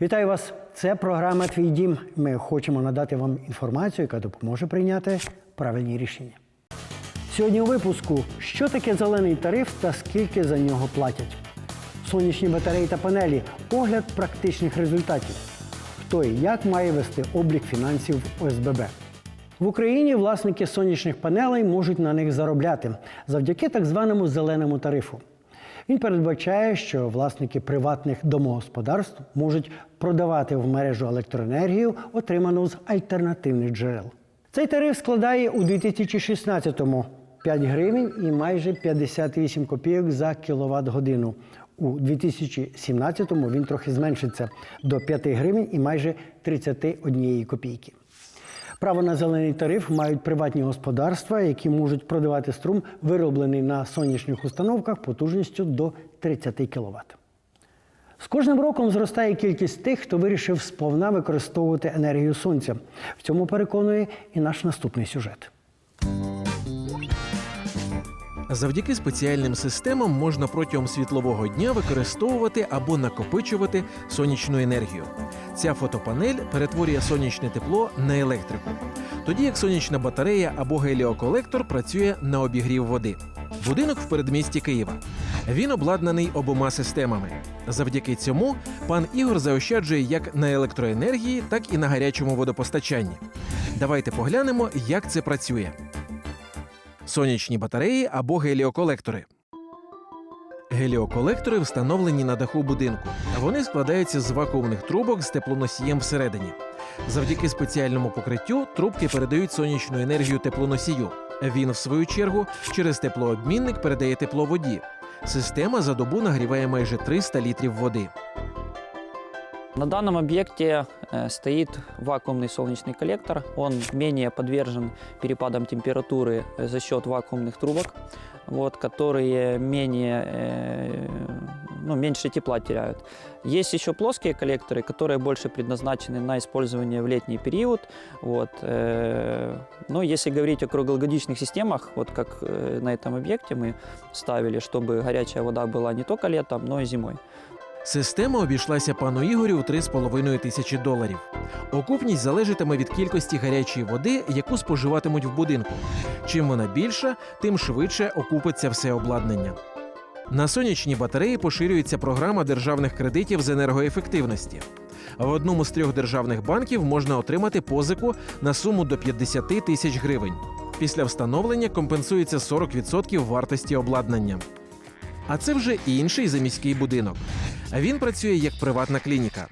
Вітаю вас! Це програма Твій дім. Ми хочемо надати вам інформацію, яка допоможе прийняти правильні рішення. Сьогодні у випуску що таке зелений тариф та скільки за нього платять. Сонячні батареї та панелі, огляд практичних результатів. Хто і як має вести облік фінансів ОСББ. В Україні власники сонячних панелей можуть на них заробляти завдяки так званому зеленому тарифу. Він передбачає, що власники приватних домогосподарств можуть продавати в мережу електроенергію, отриману з альтернативних джерел. Цей тариф складає у 2016-му 5 гривень і майже 58 копійок за кіловат годину. У 2017-му він трохи зменшиться до 5 гривень і майже 31 копійки. Право на зелений тариф мають приватні господарства, які можуть продавати струм, вироблений на сонячних установках потужністю до 30 кВт. З кожним роком зростає кількість тих, хто вирішив сповна використовувати енергію сонця. В цьому переконує і наш наступний сюжет. Завдяки спеціальним системам можна протягом світлового дня використовувати або накопичувати сонячну енергію. Ця фотопанель перетворює сонячне тепло на електрику, тоді як сонячна батарея або геліоколектор працює на обігрів води. Будинок в передмісті Києва. Він обладнаний обома системами. Завдяки цьому пан Ігор заощаджує як на електроенергії, так і на гарячому водопостачанні. Давайте поглянемо, як це працює сонячні батареї або геліоколектори. Геліоколектори встановлені на даху будинку. Вони складаються з вакуумних трубок з теплоносієм всередині. Завдяки спеціальному покриттю трубки передають сонячну енергію теплоносію. Він, в свою чергу, через теплообмінник передає тепло воді. Система за добу нагріває майже 300 літрів води. На данном объекте э, стоит вакуумный солнечный коллектор. Он менее подвержен перепадам температуры э, за счет вакуумных трубок, вот, которые менее, э, ну, меньше тепла теряют. Есть еще плоские коллекторы, которые больше предназначены на использование в летний период. Вот, но если говорить о круглогодичных системах, вот как на этом объекте мы ставили, чтобы горячая вода была не только летом, но и зимой. Система обійшлася пану Ігорю у 3,5 тисячі доларів. Окупність залежатиме від кількості гарячої води, яку споживатимуть в будинку. Чим вона більша, тим швидше окупиться все обладнання. На сонячні батареї поширюється програма державних кредитів з енергоефективності. В одному з трьох державних банків можна отримати позику на суму до 50 тисяч гривень. Після встановлення компенсується 40% вартості обладнання. А це вже інший заміський будинок. Він працює як приватна клініка.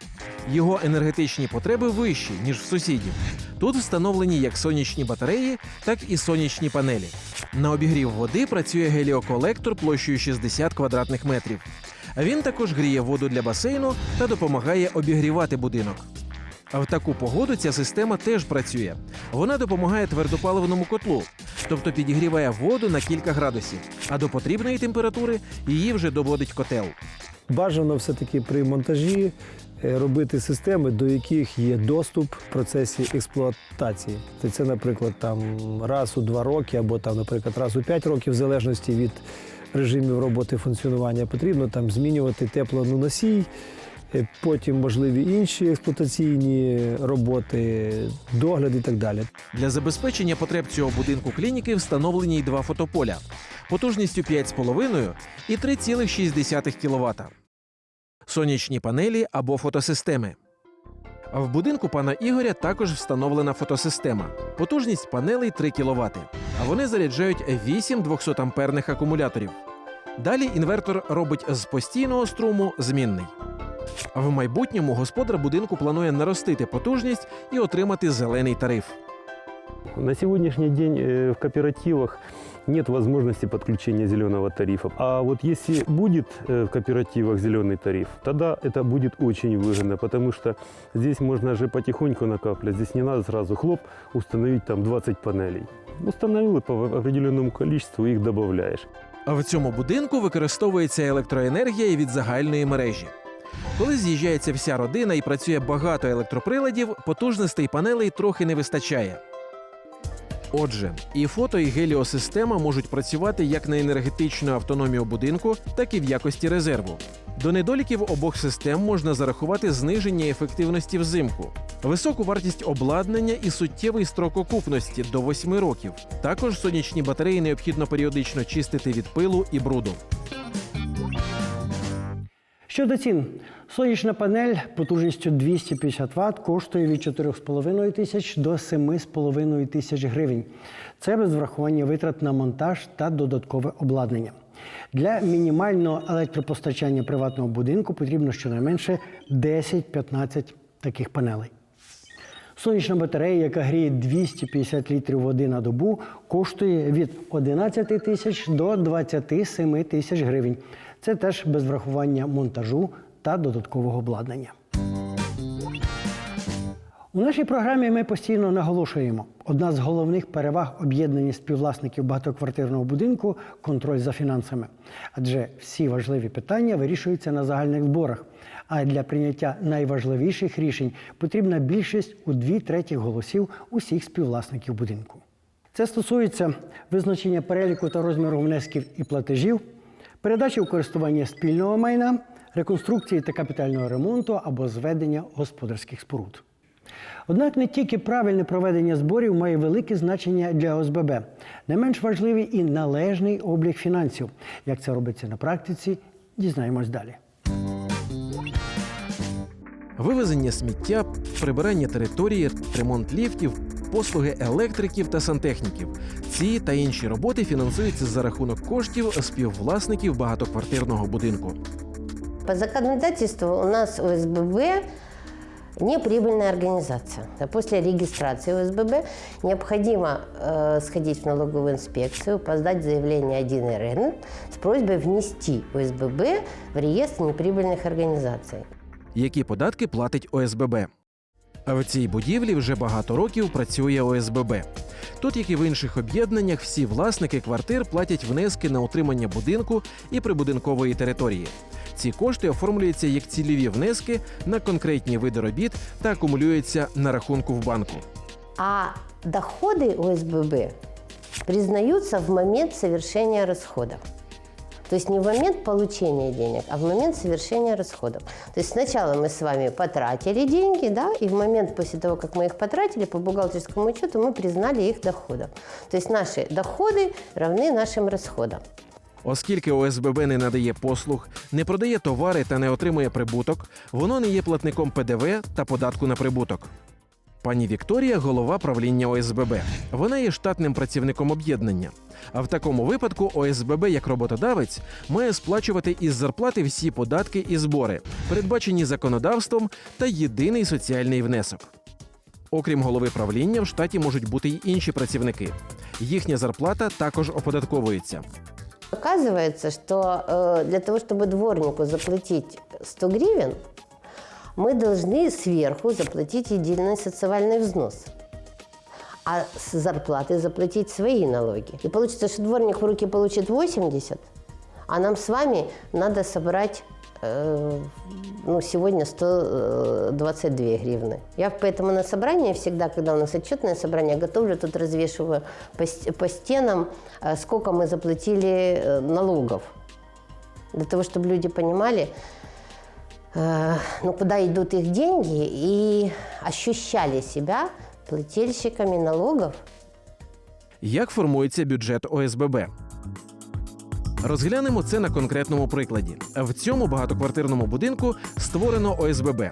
Його енергетичні потреби вищі, ніж в сусідів. Тут встановлені як сонячні батареї, так і сонячні панелі. На обігрів води працює геліоколектор площею 60 квадратних метрів. Він також гріє воду для басейну та допомагає обігрівати будинок. В таку погоду ця система теж працює. Вона допомагає твердопаливному котлу, тобто підігріває воду на кілька градусів, а до потрібної температури її вже доводить котел. Бажано все-таки при монтажі е, робити системи, до яких є доступ в процесі експлуатації. Це, наприклад, там раз у два роки, або там, наприклад, раз у п'ять років, в залежності від режимів роботи функціонування, потрібно там змінювати теплоносій, е, потім можливі інші експлуатаційні роботи, догляд і так далі. Для забезпечення потреб цього будинку клініки встановлені й два фотополя потужністю 5,5 і 3,6 кВт. Сонячні панелі або фотосистеми. В будинку пана Ігоря також встановлена фотосистема. Потужність панелей 3 кВт, а вони заряджають 8 200-амперних акумуляторів. Далі інвертор робить з постійного струму змінний. В майбутньому господар будинку планує наростити потужність і отримати зелений тариф. На сегодняшний день э, в кооперативах нет возможности подключения зеленого тарифа. А вот если будет э, в кооперативах зеленый тариф, тогда это будет очень выгодно, потому что здесь можно же потихоньку накапливать. Здесь не надо сразу хлоп установить там 20 панелей. Установил и по определенному количеству их добавляешь. А в цьому будинку використовується електроенергія від загальної мережі. Коли з'їжджається вся родина і працює багато електроприладів, потужностей панелей трохи не вистачає. Отже, і фото, і геліосистема можуть працювати як на енергетичну автономію будинку, так і в якості резерву. До недоліків обох систем можна зарахувати зниження ефективності взимку, високу вартість обладнання і суттєвий строк окупності до 8 років. Також сонячні батареї необхідно періодично чистити від пилу і бруду. Щодо цін, сонячна панель потужністю 250 Вт коштує від 4,5 тисяч до 7,5 тисяч гривень. Це без врахування витрат на монтаж та додаткове обладнання. Для мінімального електропостачання приватного будинку потрібно щонайменше 10-15 таких панелей. Сонячна батарея, яка гріє 250 літрів води на добу, коштує від 11 тисяч до 27 тисяч гривень. Це теж без врахування монтажу та додаткового обладнання. У нашій програмі ми постійно наголошуємо: одна з головних переваг об'єднання співвласників багатоквартирного будинку контроль за фінансами. Адже всі важливі питання вирішуються на загальних зборах. А для прийняття найважливіших рішень потрібна більшість у дві третіх голосів усіх співвласників будинку. Це стосується визначення переліку та розміру внесків і платежів, передачі у користування спільного майна, реконструкції та капітального ремонту або зведення господарських споруд. Однак не тільки правильне проведення зборів має велике значення для ОСББ. Не менш важливий і належний облік фінансів. Як це робиться на практиці, дізнаємось далі. Вивезення сміття, прибирання території, ремонт ліфтів, послуги електриків та сантехніків. Ці та інші роботи фінансуються за рахунок коштів співвласників багатоквартирного будинку. По законодательству у нас ОСББ неприбыльная организация. А После регистрации ОСББ необходимо э, сходить в налоговую инспекцию, подать заявление 1 РН с просьбой внести ОСББ в реестр неприбыльных организаций. Які податки платить ОСББ? А в цій будівлі вже багато років працює ОСББ. Тут, як і в інших об'єднаннях, всі власники квартир платять внески на утримання будинку і прибудинкової території. Ці кошти оформлюються як цільові внески на конкретні види робіт та акумулюються на рахунку в банку. А доходы ОСББ признаются в момент совершения расходов. То есть не в момент получения денег, а в момент совершения расходов. То есть сначала мы с вами потратили деньги, да, и в момент после того, как мы их потратили, по бухгалтерскому учету мы признали их доходом. То есть наши доходы равны нашим расходам. Оскільки ОСББ не надає послуг, не продає товари та не отримує прибуток, воно не є платником ПДВ та податку на прибуток. Пані Вікторія голова правління ОСББ. Вона є штатним працівником об'єднання. А в такому випадку ОСББ як роботодавець має сплачувати із зарплати всі податки і збори, передбачені законодавством та єдиний соціальний внесок. Окрім голови правління, в штаті можуть бути й інші працівники. Їхня зарплата також оподатковується. Оказывается, что э, для того, чтобы дворнику заплатить 100 гривен, Мы должны сверху заплатить единый социальный взнос. А с зарплаты заплатить свои налоги. И получится, что дворник в руки получит 80, а нам с вами надо собрать э, ну, сегодня 122 гривны. Я поэтому на собрании всегда, когда у нас отчетное собрание, готовлю, тут развешиваю по, по стенам, э, сколько мы заплатили э, налогов. Для того, чтобы люди понимали, э, ну, куда идут их деньги и ощущали себя плательщиками налогов Як формується бюджет ОСББ? Розглянемо це на конкретному прикладі. В цьому багатоквартирному будинку створено ОСББ.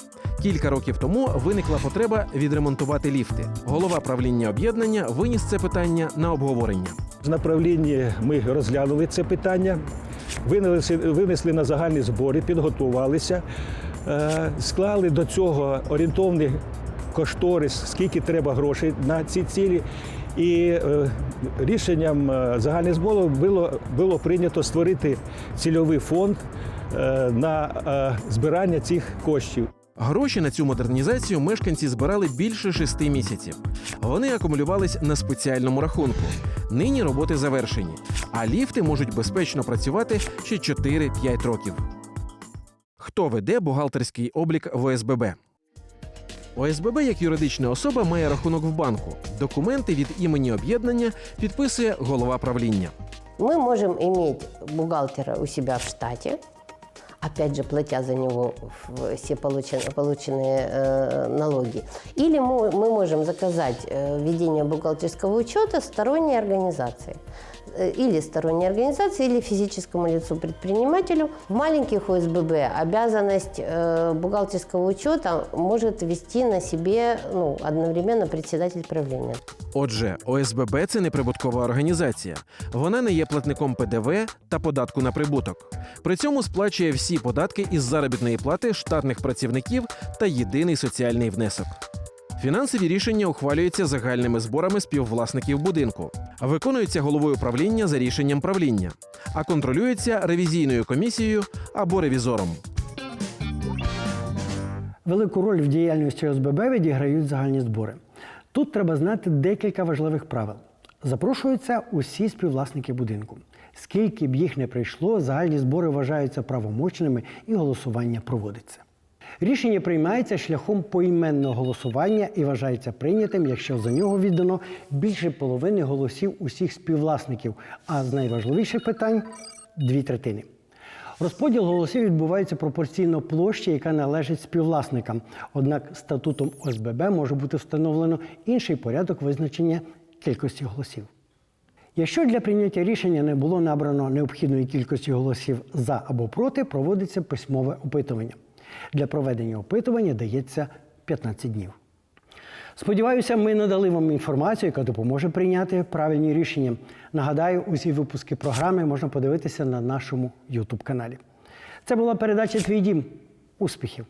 Кілька років тому виникла потреба відремонтувати ліфти. Голова правління об'єднання виніс це питання на обговорення. В направлінні ми розглянули це питання, винесли, винесли на загальні збори, підготувалися, е, склали до цього орієнтовний кошторис, скільки треба грошей на ці цілі. І е, рішенням е, загальних зборів було, було прийнято створити цільовий фонд на збирання цих коштів. Гроші на цю модернізацію мешканці збирали більше шести місяців. Вони акумулювались на спеціальному рахунку. Нині роботи завершені, а ліфти можуть безпечно працювати ще 4-5 років. Хто веде бухгалтерський облік в ОСББ? ОСББ як юридична особа має рахунок в банку. Документи від імені об'єднання підписує голова правління. Мы можем иметь бухгалтера у себя в штате, опять же, платя за него в- все получен- полученные э, налоги. Или мы, мы можем заказать э, ведение бухгалтерского учета сторонней организации. Э, Или сторонней организации, или физическому лицу-предпринимателю. В маленьких ОСББ обязанность э, бухгалтерского учета может вести на себе ну, одновременно председатель правления. Отже, ОСББ це неприбуткова організація. Вона не є платником ПДВ та податку на прибуток. При цьому сплачує всі податки із заробітної плати штатних працівників та єдиний соціальний внесок. Фінансові рішення ухвалюються загальними зборами співвласників будинку, виконуються головою правління за рішенням правління, а контролюються ревізійною комісією або ревізором. Велику роль в діяльності ОСББ відіграють загальні збори. Тут треба знати декілька важливих правил. Запрошуються усі співвласники будинку. Скільки б їх не прийшло, загальні збори вважаються правомочними і голосування проводиться. Рішення приймається шляхом поіменного голосування і вважається прийнятим, якщо за нього віддано більше половини голосів усіх співвласників, а з найважливіших питань дві третини. Розподіл голосів відбувається пропорційно площі, яка належить співвласникам. Однак статутом ОСББ може бути встановлено інший порядок визначення кількості голосів. Якщо для прийняття рішення не було набрано необхідної кількості голосів за або проти, проводиться письмове опитування. Для проведення опитування дається 15 днів. Сподіваюся, ми надали вам інформацію, яка допоможе прийняти правильні рішення. Нагадаю, усі випуски програми можна подивитися на нашому youtube каналі. Це була передача Твій дім. Успіхів!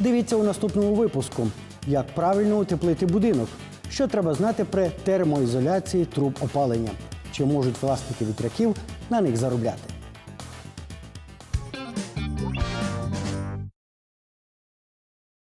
Дивіться у наступному випуску, як правильно утеплити будинок, що треба знати при термоізоляції труб опалення, чи можуть власники вітряків на них заробляти.